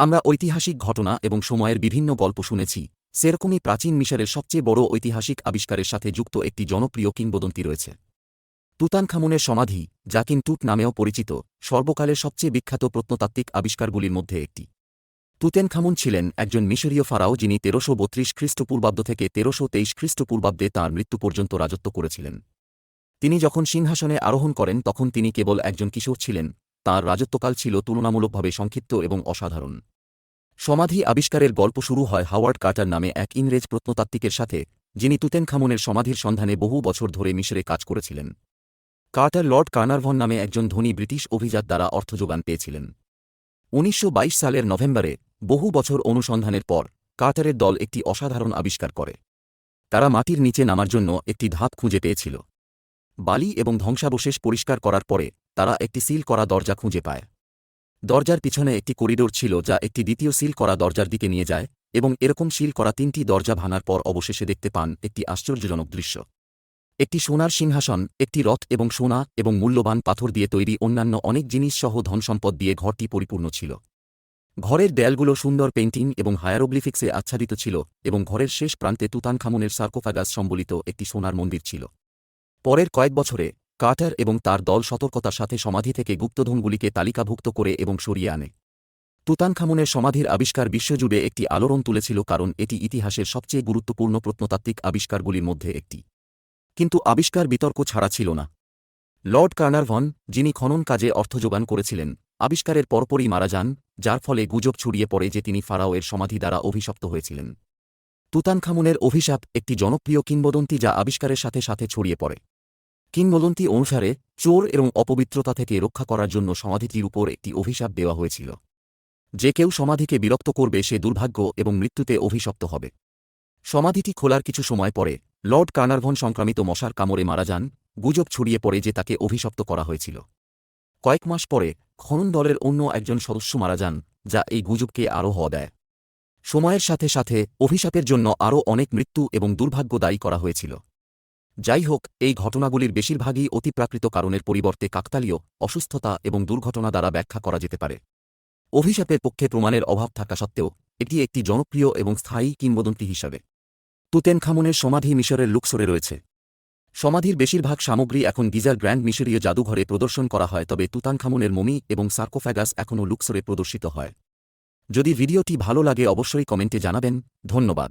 আমরা ঐতিহাসিক ঘটনা এবং সময়ের বিভিন্ন গল্প শুনেছি। সেরকমই প্রাচীন মিশরের সবচেয়ে বড় ঐতিহাসিক আবিষ্কারের সাথে যুক্ত একটি জনপ্রিয় কিংবদন্তি রয়েছে। তুতানখামুনের সমাধি, যা কিনতুট নামেও পরিচিত, সর্বকালের সবচেয়ে বিখ্যাত প্রত্নতাত্ত্বিক আবিষ্কারগুলির মধ্যে একটি। তুতেনখামুন ছিলেন একজন মিশরীয় ফারাও যিনি তেরোশো বত্রিশ খ্রিস্টপূর্বাব্দ থেকে তেরোশো তেইশ খ্রিস্টপূর্বাব্দে তাঁর মৃত্যু পর্যন্ত রাজত্ব করেছিলেন। তিনি যখন সিংহাসনে আরোহণ করেন, তখন তিনি কেবল একজন কিশোর ছিলেন। তাঁর রাজত্বকাল ছিল তুলনামূলকভাবে সংক্ষিপ্ত এবং অসাধারণ। সমাধি আবিষ্কারের গল্প শুরু হয় হাওয়ার্ড কার্টার নামে এক ইংরেজ প্রত্নতাত্ত্বিকের সাথে, যিনি তুতেনখামুনের সমাধির সন্ধানে বহু বছর ধরে মিশরে কাজ করেছিলেন। কার্টার লর্ড কার্নারভন নামে একজন ধনী ব্রিটিশ অভিজাত দ্বারা অর্থযোগান পেয়েছিলেন। উনিশশো বাইশ সালের নভেম্বরে, বহু বছর অনুসন্ধানের পর, কার্টারের দল একটি অসাধারণ আবিষ্কার করে। তারা মাটির নিচে নামার জন্য একটি ধাপ খুঁজে পেয়েছিল। বালি এবং ধ্বংসাবশেষ পরিষ্কার করার পরে, তারা একটি সিল করা দরজা খুঁজে পায়। দরজার পিছনে একটি করিডোর ছিল যা একটি দ্বিতীয় সিল করা দরজার দিকে নিয়ে যায়, এবং এরকম সিল করা তিনটি দরজা ভাঙার পর অবশেষে দেখতে পান একটি আশ্চর্যজনক দৃশ্য। একটি সোনার সিংহাসন, একটি রথ এবং সোনা এবং মূল্যবান পাথর দিয়ে তৈরি অন্যান্য অনেক জিনিস সহ ধনসম্পদ দিয়ে ঘরটি পরিপূর্ণ ছিল। ঘরের দেয়ালগুলো সুন্দর পেইন্টিং এবং হায়ারোগ্লিফিক্সে আচ্ছাদিত ছিল, এবং ঘরের শেষ প্রান্তে তুতানখামুনের সার্কোফাগাস সম্বলিত একটি সোনার মন্দির ছিল। পরের কয়েক বছরে কার্টার এবং তার দল সতর্কতার সাথে সমাধি থেকে গুপ্তধনগুলিকে তালিকাভুক্ত করে এবং সরিয়ে আনে। তুতানখামুনের সমাধির আবিষ্কার বিশ্বজুড়ে একটি আলোড়ন তুলেছিল কারণ এটি ইতিহাসের সবচেয়ে গুরুত্বপূর্ণ প্রত্নতাত্ত্বিক আবিষ্কারগুলির মধ্যে একটি। কিন্তু আবিষ্কার বিতর্ক ছাড়া ছিল না। লর্ড কার্নারভন, যিনি খনন কাজে অর্থ যোগান করেছিলেন, আবিষ্কারের পরপরই মারা যান, যার ফলে গুজব ছড়িয়ে পড়ে যে তিনি ফারাওয়ের সমাধি দ্বারা অভিশপ্ত হয়েছিলেন। তুতানখামুনের অভিশাপ একটি জনপ্রিয় কিংবদন্তি যা আবিষ্কারের সাথে সাথে ছড়িয়ে পড়ে। কিংবদন্তি অনুসারে, চোর এবং অপবিত্রতা থেকে রক্ষা করার জন্য সমাধিটির উপর একটি অভিশাপ দেওয়া হয়েছিল। যে কেউ সমাধিকে বিরক্ত করবে, সে দুর্ভাগ্য এবং মৃত্যুতে অভিশপ্ত হবে। সমাধিটি খোলার কিছু সময় পরে, লর্ড কার্নারভন সংক্রামিত মশার কামড়ে মারা যান, গুজব ছড়িয়ে পড়ে যে তাকে অভিশপ্ত করা হয়েছিল। কয়েক মাস পরে, খনন দলের অন্য একজন সদস্য মারা যান, যা এই গুজবকে আরও হওয়া দেয়। সময়ের সাথে সাথে, অভিশাপের জন্য আরও অনেক মৃত্যু এবং দুর্ভাগ্য দায়ী করা হয়েছিল। যাই হোক এই ঘটনাগুলির বেশিরভাগই অতিপ্রাকৃত কারণের পরিবর্তে কাকতালীয়, অসুস্থতা এবং দুর্ঘটনা দ্বারা ব্যাখ্যা করা যেতে পারে। অভিশাপের পক্ষে প্রমাণের অভাব থাকা সত্ত্বেও, এটি একটি জনপ্রিয় এবং স্থায়ী কিংবদন্তি হিসাবে। তুতেনখামুনের সমাধি মিশরের লুকসরে রয়েছে। সমাধির বেশিরভাগ সামগ্রী এখন গিজার গ্র্যান্ড মিশরীয় জাদুঘরে প্রদর্শন করা হয়, তবে তুতানখামুনের মমি এবং সার্কোফ্যাগাস এখনও লুকসরে প্রদর্শিত হয়। যদি ভিডিওটি ভালো লাগে, অবশ্যই কমেন্টে জানাবেন। ধন্যবাদ।